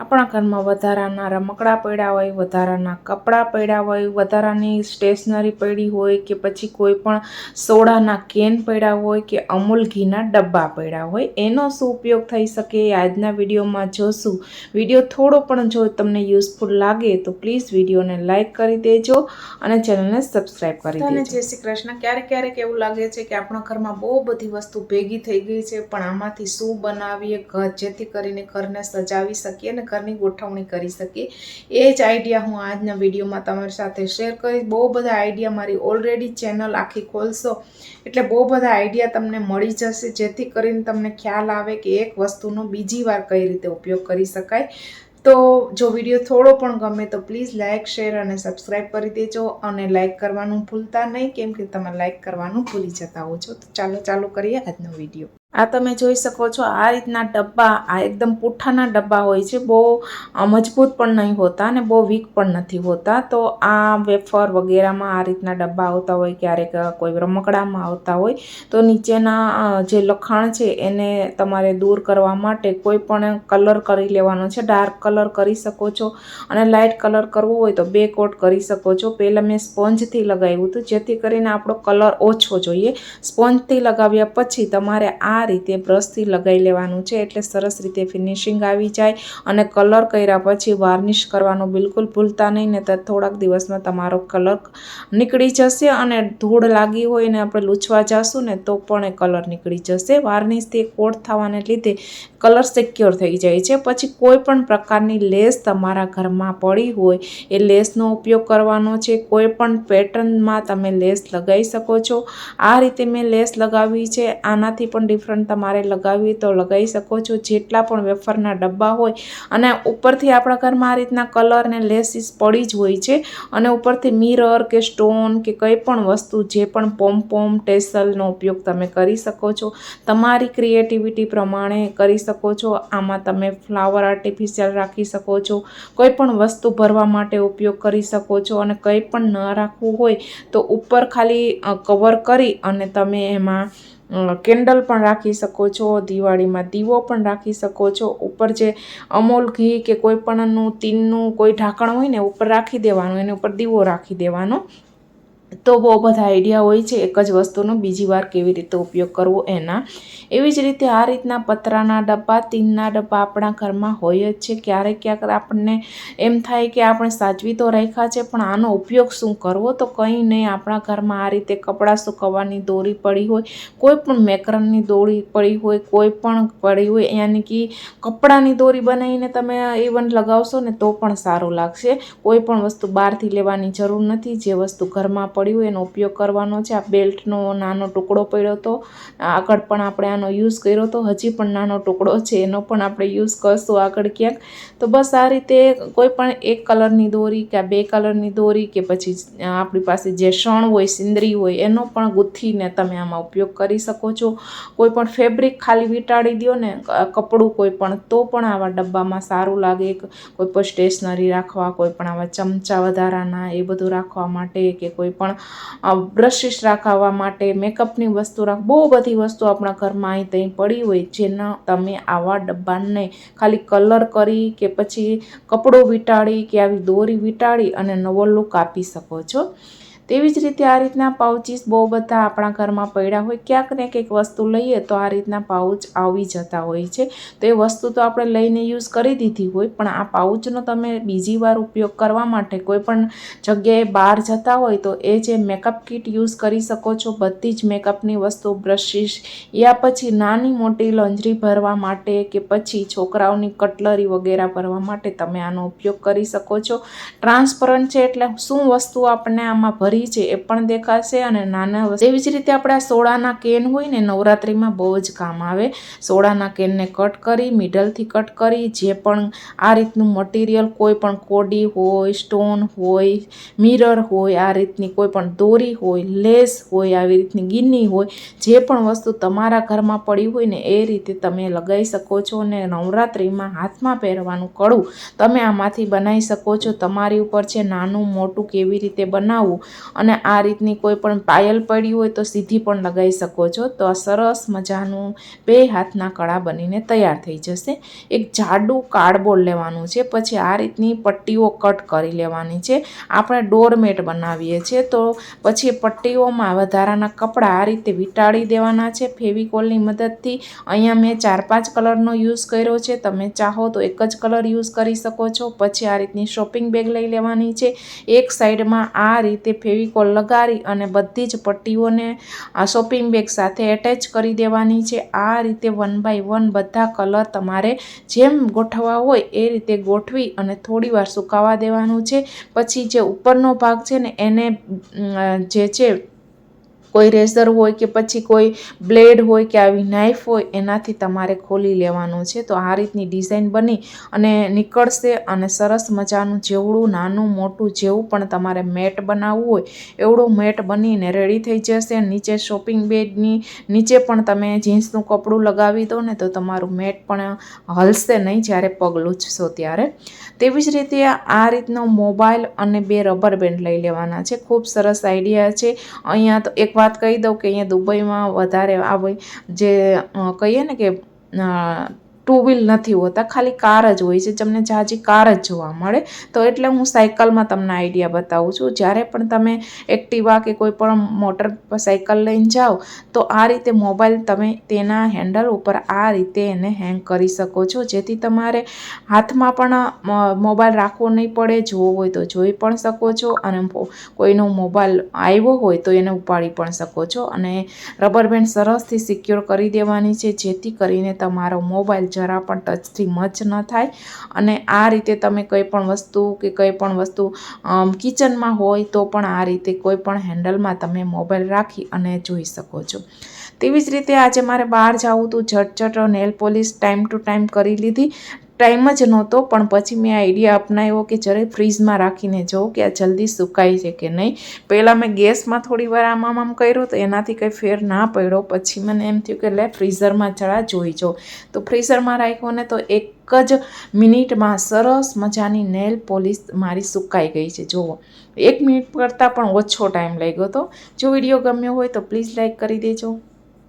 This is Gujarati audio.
આપણા ઘરમાં વધારાના રમકડા પડ્યા હોય વધારાના કપડાં પડ્યા હોય વધારાની સ્ટેશનરી પડી હોય કે પછી કોઈ પણ સોડાના કેન પડ્યા હોય કે અમૂલ ઘીના ડબ્બા પડ્યા હોય એનો શું ઉપયોગ થઈ શકે એ આજના વિડીયોમાં જોશું. વીડિયો થોડો પણ જો તમને યુઝફુલ લાગે તો પ્લીઝ વિડીયોને લાઇક કરી દેજો અને ચેનલને સબસ્ક્રાઈબ કરી દેજો. જય શ્રી કૃષ્ણ. ક્યારેક ક્યારેક એવું લાગે છે કે આપણા ઘરમાં બહુ બધી વસ્તુ ભેગી થઈ ગઈ છે પણ આમાંથી શું બનાવીએ ઘર જેથી કરીને ઘરને સજાવી શકીએ અને ઘરની ગોઠવણી કરી શકીએ. એ જ આઈડિયા હું આજના વિડીયોમાં તમારી સાથે શેર કરીશ. બહુ બધા આઈડિયા મારી ઓલરેડી ચેનલ આખી ખોલશો. એટલે બહુ બધા આઈડિયા તમને મળી જશે. જેથી કરીને તમને ખ્યાલ આવે કે એક વસ્તુનો બીજી વાર કઈ રીતે ઉપયોગ કરી શકાય. તો જો વીડિયો થોડો પણ ગમે તો પ્લીઝ લાઇક શેર અને સબસ્ક્રાઈબ કરી દેજો. અને લાઇક કરવાનું ભૂલતા નહીં. કેમ કે તમે લાઇક કરવાનું ભૂલી જતા હો છો. તો ચાલો, ચાલુ કરીએ આજનો વીડિયો. આ તમે જોઈ શકો છો, આ રીતના ડબ્બા, આ એકદમ પુઠ્ઠાના ડબ્બા હોય છે, બહુ મજબૂત પણ નહીં હોતા અને બહુ વીક પણ નથી હોતા. તો આ વેફર વગેરેમાં આ રીતના ડબ્બા આવતા હોય, ક્યારેક કોઈ રમકડામાં આવતા હોય, તો નીચેના જે લખાણ છે એને તમારે દૂર કરવા માટે કોઈ પણ કલર કરી લેવાનો છે. ડાર્ક કલર કરી શકો છો અને લાઇટ કલર કરવો હોય તો બે કોટ કરી શકો છો. પહેલાં મેં સ્પોન્જથી લગાવ્યું હતું, જેથી કરીને આપણો કલર ઓછો જોઈએ. સ્પોન્જથી લગાવ્યા પછી તમારે આ રીતે બ્રશથી લગાવી લેવાનું છે એટલે સરસ રીતે ફિનિશિંગ આવી જાય અને કલર કર્યા પછી વાર્નિશ કરવાનું બિલકુલ ભૂલતા નહીં ને તો થોડાક દિવસમાં તમારો કલર નીકળી જશે અને ધૂળ લાગી હોય ને આપણે લૂછવા જશું ને તો પણ એ કલર નીકળી જશે. વાર્નિશથી કોટ થવાને લીધે કલર સિક્યોર થઈ જાય છે. પછી કોઈ પણ પ્રકારની લેસ તમારા ઘરમાં પડી હોય એ લેસનો ઉપયોગ કરવાનો છે. કોઈ પણ પેટર્નમાં તમે લેસ લગાવી શકો છો. આ રીતે મેં લેસ લગાવી છે. આનાથી પણ ડિફરન્ટ તમારે લગાવવી તો લગાવી શકો છો. જેટલા પણ વેફરના ડબ્બા હોય અને ઉપરથી આપણા ઘરમાં આ રીતના કલર ને લેસીસ પડી જ હોય છે અને ઉપરથી મિરર કે સ્ટોન કે કંઈ પણ વસ્તુ જે પણ પોમ પોમ ટેસલનો ઉપયોગ તમે કરી શકો છો. તમારી ક્રિએટિવિટી પ્રમાણે કરી શકો છો. આમાં તમે ફ્લાવર આર્ટિફિશિયલ રાખી શકો છો. કોઈ પણ વસ્તુ ભરવા માટે ઉપયોગ કરી શકો છો અને કંઈ પણ ન રાખવું હોય તો ઉપર ખાલી કવર કરી અને તમે એમાં કેન્ડલ પણ રાખી શકો છો, દિવાળીમાં દીવો પણ રાખી શકો છો. ઉપર જે અમૂલ ઘી કે કોઈ પણનું તીનનું કોઈ ઢાંકણ હોય ને ઉપર રાખી દેવાનું, એની ઉપર દીવો રાખી દેવાનો. તો બહુ બધા આઈડિયા હોય છે, એક જ વસ્તુનો બીજી વાર કેવી રીતે ઉપયોગ કરવો એના. એવી જ રીતે આ રીતના પતરાના ડબ્બા તીનના ડબ્બા આપણા ઘરમાં હોય જ છે. ક્યારેક ક્યાંક આપણને એમ થાય કે આપણે સાચવી તો રાખ્યા છે, પણ આનો ઉપયોગ શું કરવો? તો કંઈ નહીં, આપણા ઘરમાં આ રીતે કપડાં સુકવવાની દોરી પડી હોય, કોઈ પણ મેકરનની દોરી પડી હોય, કોઈ પણ પડી હોય, યાની કે કપડાની દોરી બનાવીને તમે ઇવન લગાવશો ને તો પણ સારું લાગશે. કોઈ પણ વસ્તુ બહારથી લેવાની જરૂર નથી. જે વસ્તુ ઘરમાં પડી હોય એનો ઉપયોગ કરવાનો છે. આ બેલ્ટનો નાનો ટુકડો પડ્યો હતો. આગળ પણ આપણે આનો યુઝ કર્યો હતો. હજી પણ નાનો ટુકડો છે, એનો પણ આપણે યુઝ કરશું આગળ ક્યાંક. તો બસ આ રીતે કોઈ પણ એક કલરની દોરી કે બે કલરની દોરી કે પછી આપણી પાસે જે શણ હોય, સિંદરી હોય, એનો પણ ગૂંથીને તમે આમાં ઉપયોગ કરી શકો છો. કોઈ પણ ફેબ્રિક ખાલી વીંટાળી દો ને, કપડું કોઈ પણ, તો પણ આવા ડબ્બામાં સારું લાગે. કોઈ પણ સ્ટેશનરી રાખવા, કોઈ પણ આવા ચમચા વધારાના એ બધું રાખવા માટે કે કોઈ પણ બ્રશિસ રાખવા માટે મેકઅપની વસ્તુ રાખ, બહુ બધી વસ્તુ આપણા ઘરમાં અહીં ત્યાં પડી હોય, જેના તમે આવા ડબ્બાને ખાલી કલર કરી કે પછી કપડું વીંટાળી કે આવી દોરી વીંટાળી અને નવો લુક આપી શકો છો. તેવી જ રીતે આ રીતના પાઉચીસ બહુ બધા આપણા ઘરમાં પડ્યા હોય, ક્યાંક ને કંઈક વસ્તુ લઈએ તો આ રીતના પાઉચ આવી જતા હોય છે. તો એ વસ્તુ તો આપણે લઈને યુઝ કરી દીધી હોય, પણ આ પાઉચનો તમે બીજી વાર ઉપયોગ કરવા માટે કોઈ પણ જગ્યાએ બહાર જતા હોય તો એ જે મેકઅપ કીટ યુઝ કરી શકો છો, બધી જ મેકઅપની વસ્તુ, બ્રશિસ, યા પછી નાની મોટી લોન્જરી ભરવા માટે કે પછી છોકરાઓની કટલરી વગેરે ભરવા માટે તમે આનો ઉપયોગ કરી શકો છો. ટ્રાન્સપરન્ટ છે એટલે શું વસ્તુ આપણને આમાં ભરી છે એ પણ દેખાશે અને નાના એવી જ રીતે આપણા સોડાના કેન હોય ને, નવરાત્રિમાં બહુ જ કામ આવે. સોડાના કેનને કટ કરી, મિડલથી કટ કરી, જે પણ આ રીતનું મટીરિયલ કોઈ પણ કોડી હોય, સ્ટોન હોય, મિરર હોય, આ રીતની કોઈ પણ દોરી હોય, લેસ હોય, આવી રીતની ગિન્ની હોય, જે પણ વસ્તુ તમારા ઘરમાં પડી હોય ને, એ રીતે તમે લગાવી શકો છો ને નવરાત્રિમાં હાથમાં પહેરવાનું કડું તમે આમાંથી બનાવી શકો છો. તમારી ઉપર છે નાનું, મોટું કેવી રીતે બનાવવું? અને આ રીતની કોઈ પણ પાયલ પડી હોય તો સીધી પણ લગાવી શકો છો. તો આ સરસ મજાનું બે હાથના કળા બનીને તૈયાર થઈ જશે. એક જાડું કાર્ડબોર્ડ લેવાનું છે. પછી આ રીતની પટ્ટીઓ કટ કરી લેવાની છે. આપણે ડોરમેટ બનાવીએ છીએ. તો પછી પટ્ટીઓમાં વધારાના કપડાં આ રીતે વીંટાળી દેવાના છે. ફેવિકોલની મદદથી અહીંયા મેં ચાર પાંચ કલરનો યુઝ કર્યો છે. તમે ચાહો તો એક જ કલર યુઝ કરી શકો છો. પછી આ રીતની શોપિંગ બેગ લઈ લેવાની છે. એક સાઈડમાં આ રીતે ફેવિકોલ લગાડી અને બધી જ પટ્ટીઓને આ શોપિંગ બેગ સાથે એટેચ કરી દેવાની છે. આ રીતે વન બાય વન બધા કલર તમારે જેમ ગોઠવવા હોય એ રીતે ગોઠવી અને થોડી વાર સુકાવા દેવાનું છે. પછી જે ઉપરનો ભાગ છે ને એને જે છે કોઈ રેઝર હોય કે પછી કોઈ બ્લેડ હોય કે આવી નાઇફ હોય, એનાથી તમારે ખોલી લેવાનું છે. તો આ રીતની ડિઝાઇન બની અને નીકળશે અને સરસ મજાનું જેવડું, નાનું, મોટું જેવું પણ તમારે મેટ બનાવવું હોય, એવડું મેટ બનીને રેડી થઈ જશે. નીચે શોપિંગ બેડની નીચે પણ તમે જીન્સનું કપડું લગાવી દો ને તો તમારું મેટ પણ હલશે નહીં જ્યારે પગ લૂછશો ત્યારે. તેવી જ રીતે આ રીતનો મોબાઈલ અને બે રબર બેન્ડ લઈ લેવાના છે. ખૂબ સરસ આઈડિયા છે. અહીંયા તો એક વાત કહી દઉં કે અહીંયા દુબઈમાં વધારે આવે જે કહીએ ને કે ટુ વ્હીલ નથી હોતા, ખાલી કાર જ હોય છે, તમને જાજી કાર જ જોવા મળે. તો એટલે હું સાયકલમાં તમને આઈડિયા બતાવું છું. જ્યારે પણ તમે એક્ટિવા કે કોઈ પણ મોટર સાયકલ લઈને જાઓ, તો આ રીતે મોબાઈલ તમે તેના હેન્ડલ ઉપર આ રીતે એને હેંગ કરી શકો છો. જેથી તમારે હાથમાં પણ મોબાઈલ રાખવો નહીં પડે, જોવો હોય તો જોઈ પણ શકો છો અને કોઈનો મોબાઈલ આવ્યો હોય તો એને ઉપાડી પણ શકો છો. અને રબર બેન્ડ સરસથી સિક્યોર કરી દેવાની છે, જેથી કરીને તમારો મોબાઈલ જરા પણ ટચથી મચ ન થાય. અને આ રીતે તમે કંઈ પણ વસ્તુ કે કંઈ પણ વસ્તુ કિચનમાં હોય તો પણ આ રીતે કોઈ પણ હેન્ડલમાં તમે મોબાઈલ રાખી અને જોઈ શકો છો. તેવી જ રીતે આજે મારે બહાર જવું હતું, ઝટઝટ nail polish time to time કરી લીધી. ટાઈમ જ નહોતો, પણ પછી મેં આઈડિયા અપનાવ્યો કે જ્યારે ફ્રીજમાં રાખીને જોઉં કે આ જલ્દી સુકાય છે કે નહીં. પહેલાં મેં ગેસમાં થોડી વાર આમ આમ કર્યું તો એનાથી કંઈ ફેર ના પડ્યો. પછી મને એમ થયું કે લે ફ્રીઝરમાં જરા જોઈ જો. તો ફ્રીઝરમાં રાખ્યો ને તો એક જ મિનિટમાં સરસ મજાની નેલ પોલિશ મારી સુકાઈ ગઈ છે. જુઓ. એક મિનિટ કરતાં પણ ઓછો ટાઈમ લાગ્યો હતો જો વીડિયો ગમ્યો હોય તો પ્લીઝ લાઇક કરી દેજો.